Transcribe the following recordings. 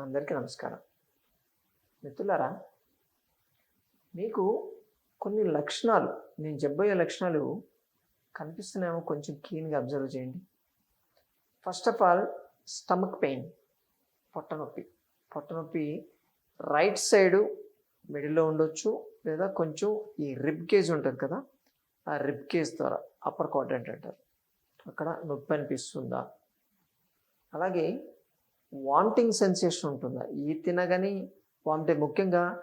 అందరికీ నమస్కారం. మిత్రులారా మీకు కొన్ని లక్షణాలు నేను చెప్పబోయే లక్షణాలు కనిపిస్తున్నాయేమో కొంచెం క్లీన్గా అబ్జర్వ్ చేయండి. First of all stomach pain పొట్ట నొప్పి పొట్ట నొప్పి రైట్ సైడు మిడిల్లో ఉండొచ్చు లేదా కొంచెం ఈ రిబ్ కేజ్ ఉంటుంది కదా ఆ రిబ్ కేజ్ ద్వారా అప్పర్ క్వాడ్రంట్ అంటారు. అక్కడ నొప్పి అనిపిస్తుందా? అలాగే వామిటింగ్ సెన్సేషన్ ఉంటుందా. ఈ తినగానే వామిటే. ముఖ్యంగా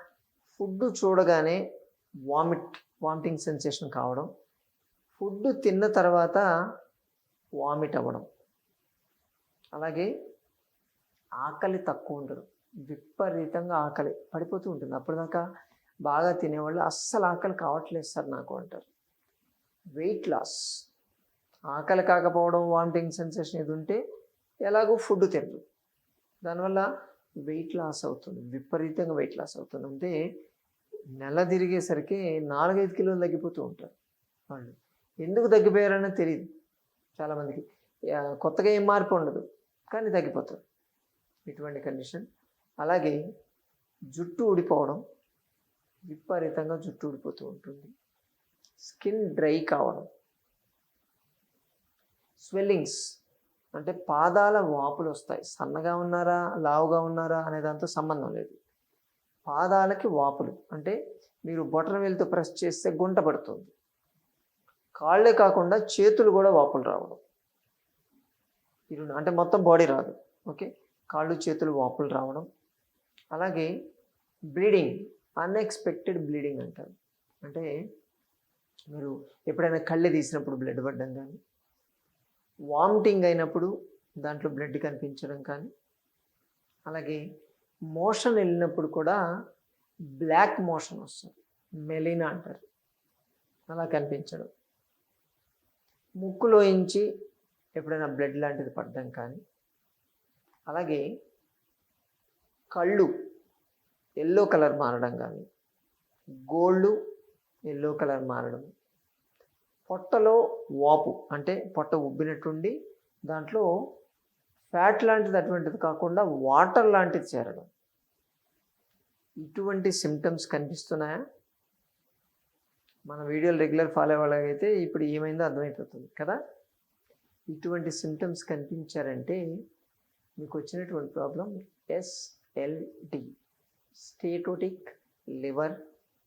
ఫుడ్ చూడగానే వామిట్ వామిటింగ్ సెన్సేషన్ కావడం ఫుడ్ తిన్న తర్వాత వామిట్ అవ్వడం. అలాగే ఆకలి తక్కువ ఉండదు. విపరీతంగా ఆకలి పడిపోతూ ఉంటుంది. అప్పటిదాకా బాగా తినేవాళ్ళు అస్సలు ఆకలి కావట్లేదు సార్ నాకు అంటారు. వెయిట్ లాస్ ఆకలి కాకపోవడం వామిటింగ్ సెన్సేషన్ ఇది ఉంటే ఎలాగో ఫుడ్ తినరు. దానివల్ల వెయిట్ లాస్ అవుతుంది. విపరీతంగా వెయిట్ లాస్ అవుతుంది. అంటే నెల తిరిగేసరికి నాలుగైదు కిలోలు తగ్గిపోతూ ఉంటారు వాళ్ళు. ఎందుకు తగ్గిపోయారని తెలియదు చాలామందికి. కొత్తగా ఏం మార్పు ఉండదు కానీ తగ్గిపోతారు. ఇటువంటి కండిషన్ అలాగే జుట్టు ఊడిపోవడం విపరీతంగా జుట్టు ఊడిపోతూ ఉంటుంది. స్కిన్ డ్రై కావడం. స్వెల్లింగ్స్. అంటే పాదాల వాపులు వస్తాయి. సన్నగా ఉన్నారా లావుగా ఉన్నారా అనే దాంతో సంబంధం లేదు. పాదాలకి వాపులు. అంటే మీరు బొటన వేలుతో ప్రెస్ చేస్తే గుంట పడుతుంది. కాళ్ళే కాకుండా చేతులు కూడా వాపులు రావడం. ఇరు అంటే మొత్తం బాడీ రాదు. ఓకే కాళ్ళు చేతులు వాపులు రావడం. అలాగే బ్లీడింగ్ అన్ఎక్స్పెక్టెడ్ బ్లీడింగ్ అంటారు. అంటే మీరు ఎప్పుడైనా కళ్ళే తీసినప్పుడు బ్లడ్ పడ్డం కానీ వామిటింగ్ అయినప్పుడు దాంట్లో బ్లడ్ కనిపించడం కానీ అలాగే మోషన్ వెళ్ళినప్పుడు కూడా బ్లాక్ మోషన్ వస్తుంది. మెలినా అంటారు. అలా కనిపించడం. ముక్కులోయించి ఎప్పుడైనా బ్లడ్ లాంటిది పడడం కానీ అలాగే కళ్ళు ఎల్లో కలర్ మారడం కానీ గోళ్ళు ఎల్లో కలర్ మారడం పొట్టలో వాపు అంటే పొట్ట ఉబ్బినట్టుండి దాంట్లో ఫ్యాట్ లాంటిది అటువంటిది కాకుండా వాటర్ లాంటిది చేరడం. ఇటువంటి సిమ్టమ్స్ కనిపిస్తున్నాయా? మన వీడియోలు రెగ్యులర్ ఫాలో అయ్యే వాళ్ళకైతే ఇప్పుడు ఏమైందో అర్థమైపోతుంది కదా? ఇటువంటి సిమ్టమ్స్ కనిపించారంటే మీకు వచ్చినటువంటి problem SLD steatotic liver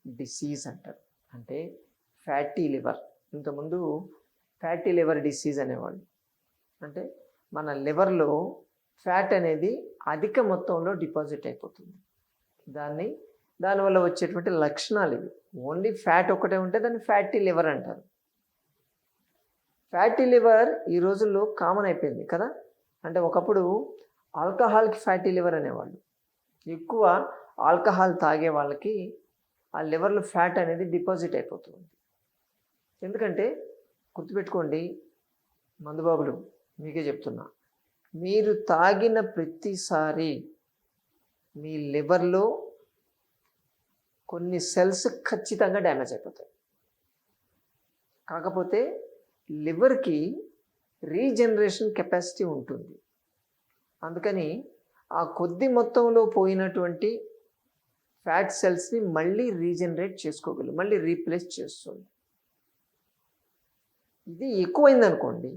disease అంటారు. అంటే ఫ్యాటీ లివర్. ఇంతకుముందు ఫ్యాటీ లివర్ డిసీజ్ అనేవాళ్ళు. అంటే మన లివర్లో ఫ్యాట్ అనేది అధిక మొత్తంలో డిపాజిట్ అయిపోతుంది. దాన్ని దానివల్ల వచ్చేటువంటి లక్షణాలు ఇవి. ఓన్లీ ఫ్యాట్ ఒకటే ఉంటే దాన్ని ఫ్యాటీ లివర్ అంటారు. ఫ్యాటీ లివర్ ఈ రోజుల్లో కామన్ అయిపోయింది కదా? అంటే ఒకప్పుడు ఆల్కహాల్కి ఫ్యాటీ లివర్ అనేవాళ్ళు. ఎక్కువ ఆల్కహాల్ తాగే వాళ్ళకి ఆ లివర్లో ఫ్యాట్ అనేది డిపాజిట్ అయిపోతుంది. ఎందుకంటే గుర్తుపెట్టుకోండి మందుబాబులు మీకే చెప్తున్నా. మీరు తాగిన ప్రతిసారి మీ లివర్లో కొన్ని సెల్స్ ఖచ్చితంగా డ్యామేజ్ అయిపోతాయి. కాకపోతే లివర్కి రీజనరేషన్ కెపాసిటీ ఉంటుంది. అందుకని ఆ కొద్ది మొత్తంలో పోయినటువంటి ఫ్యాట్ సెల్స్ని మళ్ళీ రీజనరేట్ చేసుకోగలరు మళ్ళీ రీప్లేస్ చేస్తుంది. ఇది ఎక్కువైందనుకోండి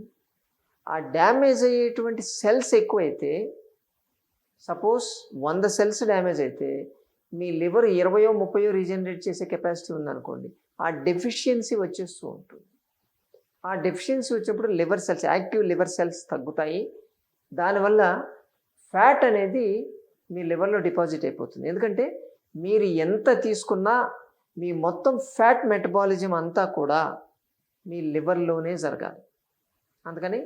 ఆ డ్యామేజ్ అయ్యేటువంటి సెల్స్ ఎక్కువైతే సపోజ్ వంద సెల్స్ డ్యామేజ్ అయితే మీ లివర్ ఇరవయో ముప్పయో రీజనరేట్ చేసే కెపాసిటీ ఉందనుకోండి ఆ డెఫిషియన్సీ వచ్చేస్తూ ఉంటుంది. ఆ డెఫిషియన్సీ వచ్చినప్పుడు liver cells active liver cells తగ్గుతాయి. దానివల్ల ఫ్యాట్ అనేది మీ లివర్లో డిపాజిట్ అయిపోతుంది. ఎందుకంటే మీరు ఎంత తీసుకున్నా మీ మొత్తం ఫ్యాట్ మెటబాలిజం అంతా కూడా మీ లివర్లోనే జరగాలి. అందుకని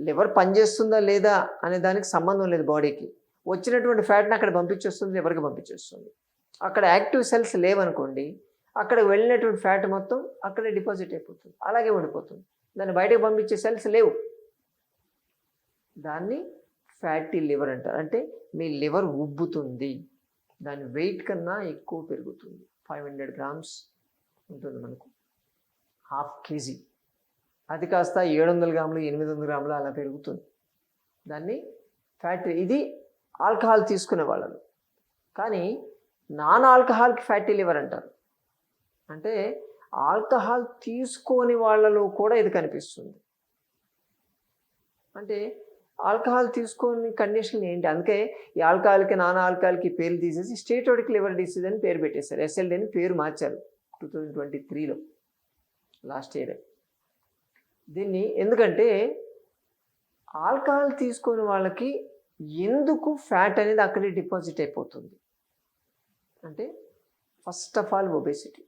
లివర్ పనిచేస్తుందా లేదా అనే దానికి సంబంధం లేదు బాడీకి వచ్చినటువంటి ఫ్యాట్ని అక్కడ పంపించేస్తుంది లివర్కి పంపించేస్తుంది. అక్కడ యాక్టివ్ సెల్స్ లేవనుకోండి అక్కడ వెళ్ళినటువంటి ఫ్యాట్ మొత్తం అక్కడే డిపాజిట్ అయిపోతుంది అలాగే ఉండిపోతుంది. దాన్ని బయటకు పంపించే సెల్స్ లేవు. దాన్ని ఫ్యాటీ లివర్ అంటారు. అంటే మీ లివర్ ఉబ్బుతుంది. దాని వెయిట్ కన్నా ఎక్కువ పెరుగుతుంది. ఫైవ్ హండ్రెడ్ గ్రామ్స్ ఉంటుంది మనకు. Half kg. అది కాస్త ఏడు వందల గ్రాములు ఎనిమిది వందల గ్రాములు అలా పెరుగుతుంది. దాన్ని ఫ్యాట్ ఇది ఆల్కహాల్ తీసుకునే వాళ్ళలో. కానీ నాన్ ఆల్కహాల్కి ఫ్యాటీ లివర్ అంటారు. అంటే ఆల్కహాల్ తీసుకోని వాళ్ళలో కూడా ఇది కనిపిస్తుంది. అంటే ఆల్కహాల్ తీసుకొని కండిషన్ ఏంటి? అందుకే ఈ ఆల్కహాల్కి నాన్ ఆల్కహాల్కి పేర్లు తీసేసి స్టేటోడిక్ లివర్ డిసీజ్ అని పేరు పెట్టేశారు. ఎస్ఎల్డి అని పేరు మార్చారు. టూ థౌజండ్ ట్వంటీ త్రీలో లాస్ట్ ఇయరే. దీన్ని ఎందుకంటే ఆల్కహాల్ తీసుకొని వాళ్ళకి ఎందుకు ఫ్యాట్ అనేది అక్కడే డిపాజిట్ అయిపోతుంది? అంటే first of all obesity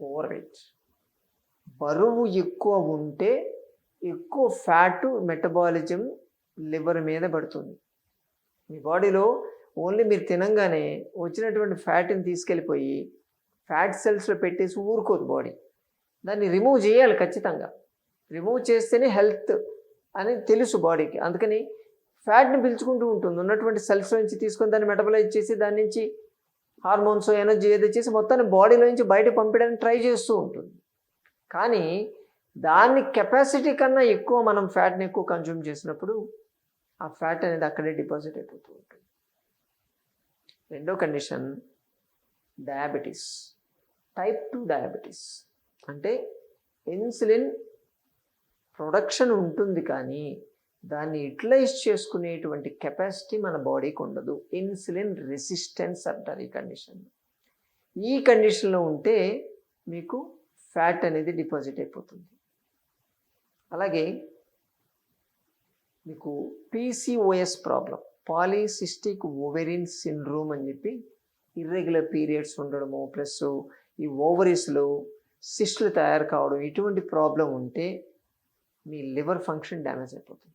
over weight. బరువు ఎక్కువ ఉంటే ఎక్కువ ఫ్యాట్ మెటబాలిజం లివర్ మీద పడుతుంది. మీ బాడీలో ఓన్లీ మీరు తినంగానే వచ్చినటువంటి ఫ్యాట్ని తీసుకెళ్ళిపోయి ఫ్యాట్ సెల్స్లో పెట్టేసి ఊరుకోదు బాడీ. దాన్ని రిమూవ్ చేయాలి ఖచ్చితంగా. రిమూవ్ చేస్తేనే హెల్త్ అని తెలుసు బాడీకి అందుకని ఫ్యాట్ని పిలుచుకుంటూ ఉంటుంది. ఉన్నటువంటి సెల్స్ నుంచి తీసుకొని దాన్ని మెటబలైజ్ చేసి దాని నుంచి హార్మోన్స్ ఎనర్జీ ఏదో చేసి మొత్తాన్ని బాడీలో నుంచి బయట పంపించడానికి ట్రై చేస్తూ ఉంటుంది. కానీ దాని కెపాసిటీ కన్నా ఎక్కువ మనం ఫ్యాట్ని ఎక్కువ కన్జ్యూమ్ చేసినప్పుడు ఆ ఫ్యాట్ అనేది అక్కడే డిపాజిట్ అయిపోతూ ఉంటుంది. రెండో condition diabetes type two diabetes అంటే ఇన్సులిన్ ప్రొడక్షన్ ఉంటుంది కానీ దాన్ని యూటిలైజ్ చేసుకునేటువంటి కెపాసిటీ మన బాడీకి ఉండదు. ఇన్సులిన్ రెసిస్టెన్స్ అంటారు ఈ కండిషన్. ఈ కండిషన్లో ఉంటే మీకు ఫ్యాట్ అనేది డిపాజిట్ అయిపోతుంది. అలాగే మీకు PCOS problem polycystic ovarian syndrome అని చెప్పి ఇర్రెగ్యులర్ పీరియడ్స్ ఉండడము ప్లస్ ఈ ఓవరీస్లో సిస్టులు తయారు కావడం ఇటువంటి ప్రాబ్లం ఉంటే మీ లివర్ ఫంక్షన్ డ్యామేజ్ అయిపోతుంది.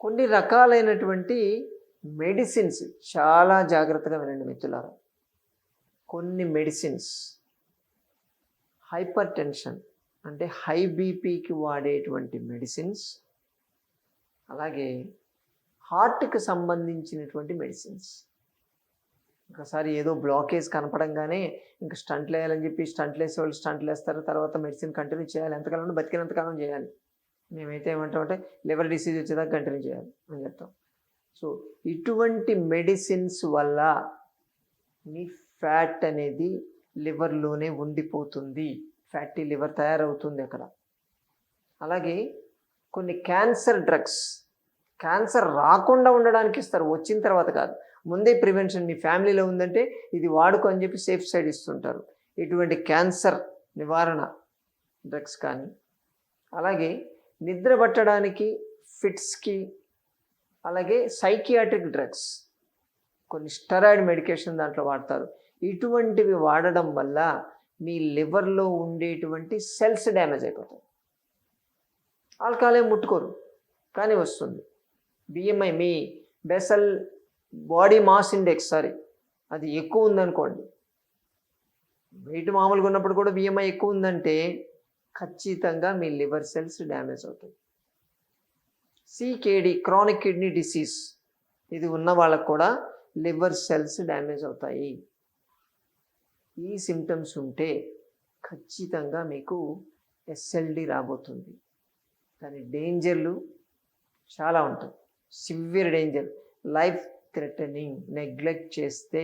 కొన్ని రకాలైనటువంటి మెడిసిన్స్ చాలా జాగ్రత్తగా వినండి మిత్రులారా. కొన్ని మెడిసిన్స్ హైపర్ టెన్షన్ అంటే హై బీపీకి వాడేటువంటి మెడిసిన్స్ అలాగే హార్ట్కి సంబంధించినటువంటి మెడిసిన్స్. ఒకసారి ఏదో బ్లాకేజ్ కనపడంగానే ఇంకా స్టంట్లు వేయాలని చెప్పి స్టంట్లు వేసే వాళ్ళు స్టంట్లు వేస్తారు తర్వాత మెడిసిన్ కంటిన్యూ చేయాలి ఎంతకాలం బతికినంతకాలం చేయాలి. మేమైతే ఏమంటామంటే లివర్ డిసీజ్ వచ్చేదాకా కంటిన్యూ చేయాలి అని చెప్తాం. సో ఇటువంటి మెడిసిన్స్ వల్ల మీ ఫ్యాట్ అనేది లివర్లోనే ఉండిపోతుంది. ఫ్యాటీ లివర్ తయారవుతుంది అక్కడ. అలాగే కొన్ని క్యాన్సర్ డ్రగ్స్ క్యాన్సర్ రాకుండా ఉండడానికి ఇస్తారు. వచ్చిన తర్వాత కాదు. ముందే ప్రివెన్షన్ మీ ఫ్యామిలీలో ఉందంటే ఇది వాడుకో అని చెప్పి సేఫ్ సైడ్ ఇస్తుంటారు. ఇటువంటి క్యాన్సర్ నివారణ డ్రగ్స్ కానీ అలాగే నిద్ర పట్టడానికి ఫిట్స్కి అలాగే సైకియాట్రిక్ డ్రగ్స్ కొన్ని స్టెరాయిడ్ మెడికేషన్ దాంట్లో వాడతారు. ఇటువంటివి వాడడం వల్ల మీ లివర్లో ఉండేటువంటి సెల్స్ డ్యామేజ్ అయిపోతాయి. ఆల్కాలే ముట్టుకోరు కానీ వస్తుంది. బిఎంఐ మీ basal body mass index sorry అది ఎక్కువ ఉందనుకోండి. వెయిట్ మామూలుగా ఉన్నప్పుడు కూడా బిఎంఐ ఎక్కువ ఉందంటే ఖచ్చితంగా మీ లివర్ సెల్స్ డ్యామేజ్ అవుతాయి. సికేడి క్రానిక్ కిడ్నీ డిసీజ్ ఇది ఉన్న వాళ్ళకు కూడా లివర్ సెల్స్ డ్యామేజ్ అవుతాయి. ఈ సిమ్టమ్స్ ఉంటే ఖచ్చితంగా మీకు ఎస్ఎల్డి రాబోతుంది. దాని డేంజర్లు చాలా ఉంటుంది severe danger. Life threatening neglect చేస్తే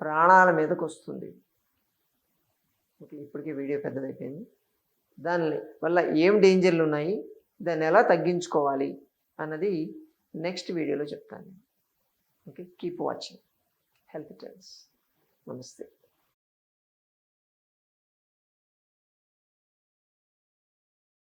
ప్రాణాల మీదకు వస్తుంది. ఓకే ఇప్పటికే వీడియో పెద్దదైపోయింది. దాని వల్ల ఏం డేంజర్లు ఉన్నాయి దాన్ని ఎలా తగ్గించుకోవాలి అన్నది నెక్స్ట్ వీడియోలో చెప్తాను. Okay keep watching. Health tens నమస్తే.